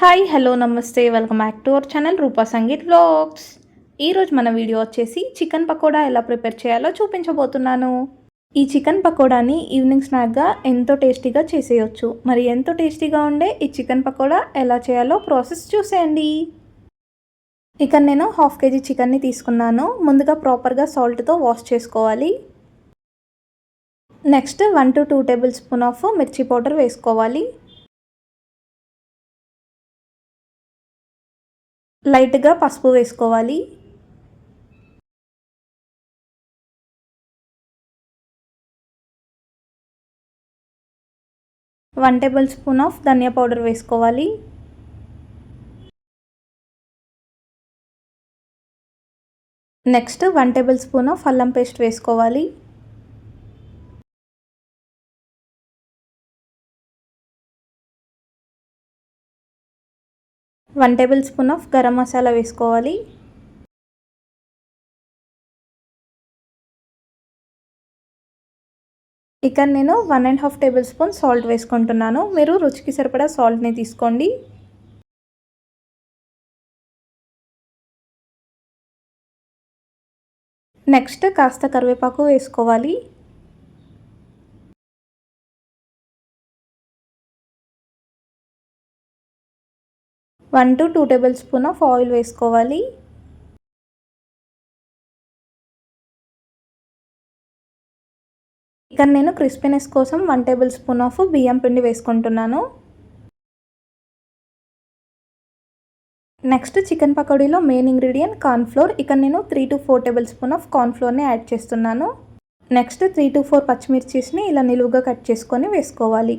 Hi hello నమస్తే welcome back to our channel Roopa Sangeet vlogs. ఈరోజు మన video వచ్చేసి చికెన్ పకోడా ఎలా ప్రిపేర్ చేయాలో చూపించబోతున్నాను. ఈ చికెన్ పకోడాని ఈవినింగ్ స్నాక్గా ఎంతో టేస్టీగా చేసేయచ్చు. మరి ఎంతో టేస్టీగా ఉండే ఈ చికెన్ పకోడా ఎలా చేయాలో ప్రాసెస్ చూసేయండి. ఇక నేను హాఫ్ కేజీ చికెన్ని తీసుకున్నాను. ముందుగా ప్రాపర్గా సాల్ట్తో వాష్ చేసుకోవాలి. Next one to two tablespoon of మిర్చి పౌడర్ వేసుకోవాలి. లైట్గా పసుపు వేసుకోవాలి. One tablespoon of dhaniya powder వేసుకోవాలి. Next one tablespoon of అల్లం పేస్ట్ వేసుకోవాలి. One tablespoon of garam masala వేసుకోవాలి. ఇక నేను one and half tablespoon salt వేసుకుంటున్నాను. మీరు రుచికి సరిపడా సాల్ట్ని తీసుకోండి. నెక్స్ట్ కాస్త కరివేపాకు వేసుకోవాలి. One to two tablespoon of oil వేసుకోవాలి. ఇక్కడ నేను క్రిస్పీనెస్ కోసం వన్ టేబుల్ స్పూన్ ఆఫ్ బియ్యం పిండి వేసుకుంటున్నాను. నెక్స్ట్ చికెన్ పకోడీలో మెయిన్ ఇంగ్రీడియంట్ కార్న్ఫ్లోర్. ఇక్కడ నేను three to four tablespoon of కార్న్ఫ్లోర్ని add చేస్తున్నాను. నెక్స్ట్ త్రీ టు ఫోర్ పచ్చిమిర్చిస్ని ఇలా నిలువుగా కట్ చేసుకొని వేసుకోవాలి.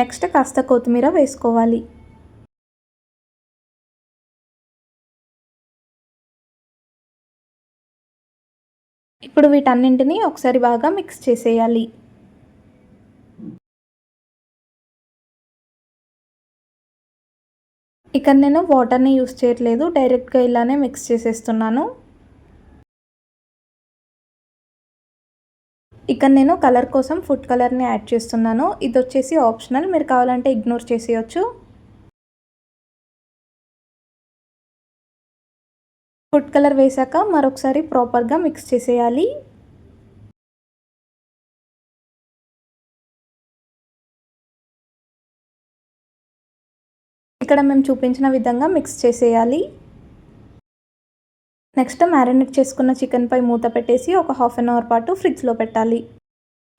నెక్స్ట్ కాస్త కొత్తిమీర వేసుకోవాలి. ఇప్పుడు వీటన్నింటినీ ఒకసారి బాగా మిక్స్ చేసేయాలి. ఇక్కడ నేను వాటర్ని యూస్ చేయట్లేదు డైరెక్ట్గా ఇలానే మిక్స్ చేసేస్తున్నాను. ఇక్కడ నేను కలర్ కోసం ఫుడ్ కలర్ని యాడ్ చేస్తున్నాను. ఇది వచ్చేసి ఆప్షనల్ మీరు కావాలంటే ఇగ్నోర్ చేసేయచ్చు. ఫుడ్ కలర్ వేసాక మరొకసారి ప్రాపర్గా మిక్స్ చేసేయాలి. ఇక్కడ మేము చూపించిన విధంగా మిక్స్ చేసేయాలి. నెక్స్ట్ మ్యారినేట్ చేసుకున్న చికెన్పై మూత పెట్టేసి ఒక హాఫ్ అన్ అవర్ పాటు ఫ్రిడ్జ్లో పెట్టాలి.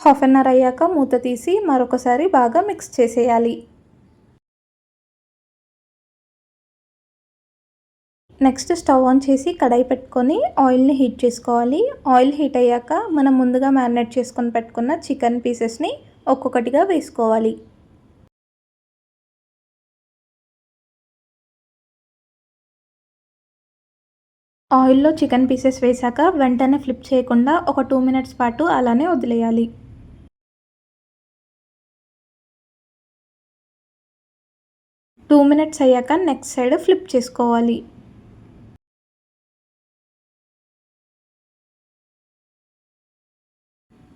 హాఫ్ అన్ అవర్ అయ్యాక మూత తీసి మరొకసారి బాగా మిక్స్ చేసేయాలి. నెక్స్ట్ స్టవ్ ఆన్ చేసి కడాయి పెట్టుకొని ఆయిల్ని హీట్ చేసుకోవాలి. ఆయిల్ హీట్ అయ్యాక మనం ముందుగా మ్యారినేట్ చేసుకొని పెట్టుకున్న చికెన్ పీసెస్ని ఒక్కొక్కటిగా వేసుకోవాలి. ఆయిల్లో చికెన్ పీసెస్ వేసాక వెంటనే ఫ్లిప్ చేయకుండా ఒక టూ మినిట్స్ పాటు అలానే వదిలేయాలి. టూ మినిట్స్ అయ్యాక నెక్స్ట్ సైడ్ ఫ్లిప్ చేసుకోవాలి.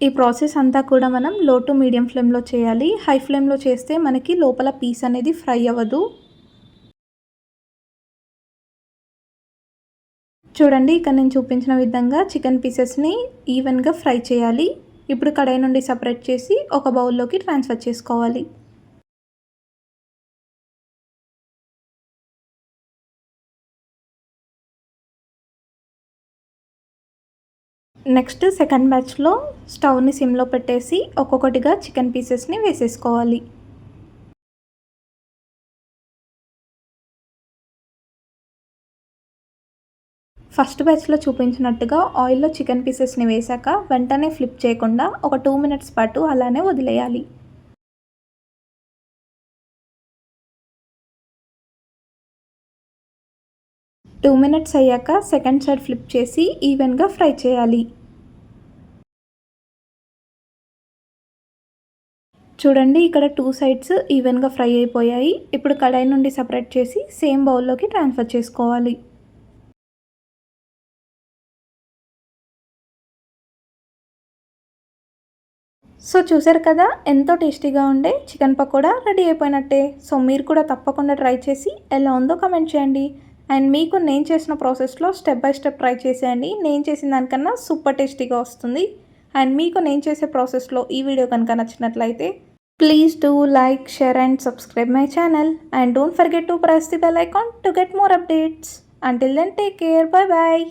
ఈ ప్రాసెస్ అంతా కూడా మనం లో టు మీడియం ఫ్లేమ్లో చేయాలి. హై ఫ్లేమ్లో చేస్తే మనకి లోపల పీస్ అనేది ఫ్రై అవ్వదు. చూడండి ఇక్కడ నేను చూపించిన విధంగా చికెన్ పీసెస్ని ఈవెన్గా ఫ్రై చేయాలి. ఇప్పుడు కడాయి నుండి సపరేట్ చేసి ఒక బౌల్లోకి ట్రాన్స్ఫర్ చేసుకోవాలి. నెక్స్ట్ సెకండ్ బ్యాచ్లో స్టవ్ని సిమ్లో పెట్టేసి ఒక్కొక్కటిగా చికెన్ పీసెస్ని వేసేసుకోవాలి. ఫస్ట్ బ్యాచ్లో చూపించినట్టుగా ఆయిల్లో చికెన్ పీసెస్ని వేశాక వెంటనే ఫ్లిప్ చేయకుండా ఒక టూ మినిట్స్ పాటు అలానే వదిలేయాలి. టూ మినిట్స్ అయ్యాక సెకండ్ సైడ్ ఫ్లిప్ చేసి ఈవెన్గా ఫ్రై చేయాలి. చూడండి ఇక్కడ టూ సైడ్స్ ఈవెన్గా ఫ్రై అయిపోయాయి. ఇప్పుడు కడాయి నుండి సపరేట్ చేసి సేమ్ బౌల్లోకి ట్రాన్స్ఫర్ చేసుకోవాలి. సో చూసారు కదా ఎంతో టేస్టీగా ఉండే చికెన్ పకోడా రెడీ అయిపోయినట్టే. సో మీరు కూడా తప్పకుండా ట్రై చేసి ఎలా ఉందో కమెంట్ చేయండి. అండ్ మీకు నేను చేసిన ప్రాసెస్లో స్టెప్ బై స్టెప్ ట్రై చేసేయండి. నేను చేసిన దానికన్నా సూపర్ టేస్టీగా వస్తుంది. అండ్ మీకు నేను చేసే ప్రాసెస్లో ఈ వీడియో కనుక నచ్చినట్లయితే please do like share and subscribe my channel. And don't forget to press the bell icon to get more updates. Until then take care bye bye